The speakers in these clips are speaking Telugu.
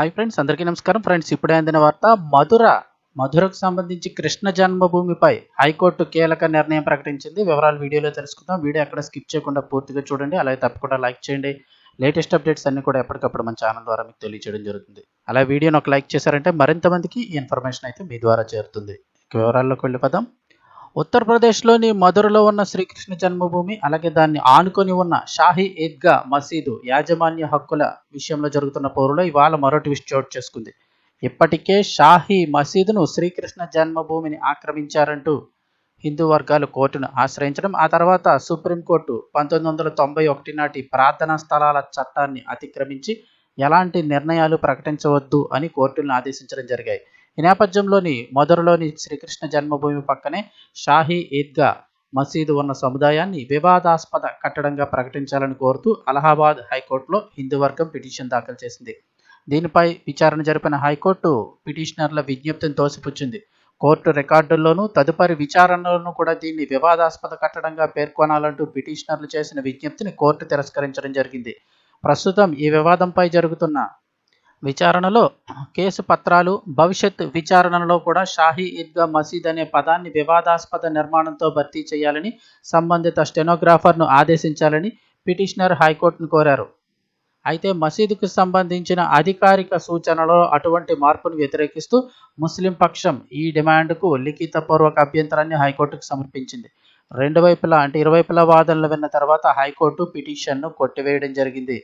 హాయ్ ఫ్రెండ్స్ అందరికీ నమస్కారం. ఫ్రెండ్స్ ఇప్పుడే అందిన వార్త మధుర మధురకు సంబంధించి కృష్ణ జన్మభూమిపై హైకోర్టు కీలక నిర్ణయం ప్రకటించింది. వివరాలు వీడియోలో తెలుసుకుందాం. వీడియో అక్కడ స్కిప్ చేయకుండా పూర్తిగా చూడండి. అలాగే తప్పకుండా లైక్ చేయండి. లేటెస్ట్ అప్డేట్స్ అన్ని కూడా ఎప్పటికప్పుడు మన ఛానల్ ద్వారా మీకు తెలియజేయడం జరుగుతుంది. అలా వీడియోని ఒక లైక్ చేశారంటే మరింత మందికి ఈ ఇన్ఫర్మేషన్ అయితే మీ ద్వారా చేరుతుంది. వివరాల్లోకి వెళ్ళిపోదాం. ఉత్తరప్రదేశ్లోని మధురలో ఉన్న శ్రీకృష్ణ జన్మభూమి అలాగే దాన్ని ఆనుకొని ఉన్న షాహీ ఈద్గా మసీదు యాజమాన్య హక్కుల విషయంలో జరుగుతున్న పోరులో ఇవాళ మరో ట్విస్ట్ చోటు చేసుకుంది. ఇప్పటికే షాహీ మసీదును శ్రీకృష్ణ జన్మభూమిని ఆక్రమించారంటూ హిందూ వర్గాలు కోర్టును ఆశ్రయించడం ఆ తర్వాత సుప్రీంకోర్టు పంతొమ్మిది వందల తొంభై ఒకటి నాటి ప్రార్థనా స్థలాల చట్టాన్ని అతిక్రమించి ఎలాంటి నిర్ణయాలు ప్రకటించవద్దు అని కోర్టులను ఆదేశించడం జరిగాయి. ఈ నేపథ్యంలోని మొదరులోని శ్రీకృష్ణ జన్మభూమి పక్కనే షాహీ ఈద్గా మసీదు ఉన్న సముదాయాన్ని వివాదాస్పద కట్టడంగా ప్రకటించాలని కోరుతూ అలహాబాద్ హైకోర్టులో హిందూ వర్గం పిటిషన్ దాఖలు చేసింది. దీనిపై విచారణ జరిపిన హైకోర్టు పిటిషనర్ల విజ్ఞప్తిని తోసిపుచ్చింది. కోర్టు రికార్డుల్లోనూ తదుపరి విచారణలోనూ కూడా దీన్ని వివాదాస్పద కట్టడంగా పేర్కొనాలంటూ పిటిషనర్లు చేసిన విజ్ఞప్తిని కోర్టు తిరస్కరించడం జరిగింది. ప్రస్తుతం ఈ వివాదంపై జరుగుతున్న విచారణలో కేసు పత్రాలు భవిష్యత్ విచారణలో కూడా షాహీ ఈద్గా మసీద్ అనే పదాన్ని వివాదాస్పద నిర్మాణంతో భర్తీ చేయాలని సంబంధిత స్టెనోగ్రాఫర్ను ఆదేశించాలని పిటిషనర్ హైకోర్టును కోరారు. అయితే మసీదుకు సంబంధించిన అధికారిక సూచనలో అటువంటి మార్పును వ్యతిరేకిస్తూ ముస్లిం పక్షం ఈ డిమాండ్కు లిఖితపూర్వక అభ్యంతరాన్ని హైకోర్టుకు సమర్పించింది. రెండు వైపులా అంటే ఇరువైపుల వాదనలు విన్న తర్వాత హైకోర్టు పిటిషన్ను కొట్టివేయడం జరిగింది.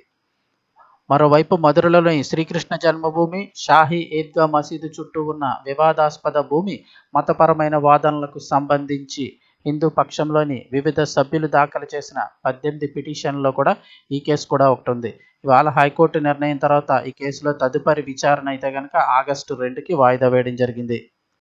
మరోవైపు మధురలోని శ్రీకృష్ణ జన్మభూమి షాహీ ఈద్గా మసీదు చుట్టూ ఉన్న వివాదాస్పద భూమి మతపరమైన వాదనలకు సంబంధించి హిందూ పక్షంలోని వివిధ సభ్యులు దాఖలు చేసిన పద్దెనిమిది పిటిషన్లో కూడా ఈ కేసు కూడా ఒకటి ఉంది. ఇవాళ హైకోర్టు నిర్ణయం తర్వాత ఈ కేసులో తదుపరి విచారణ అయితే కనుక ఆగస్టు రెండుకి వాయిదా వేయడం జరిగింది.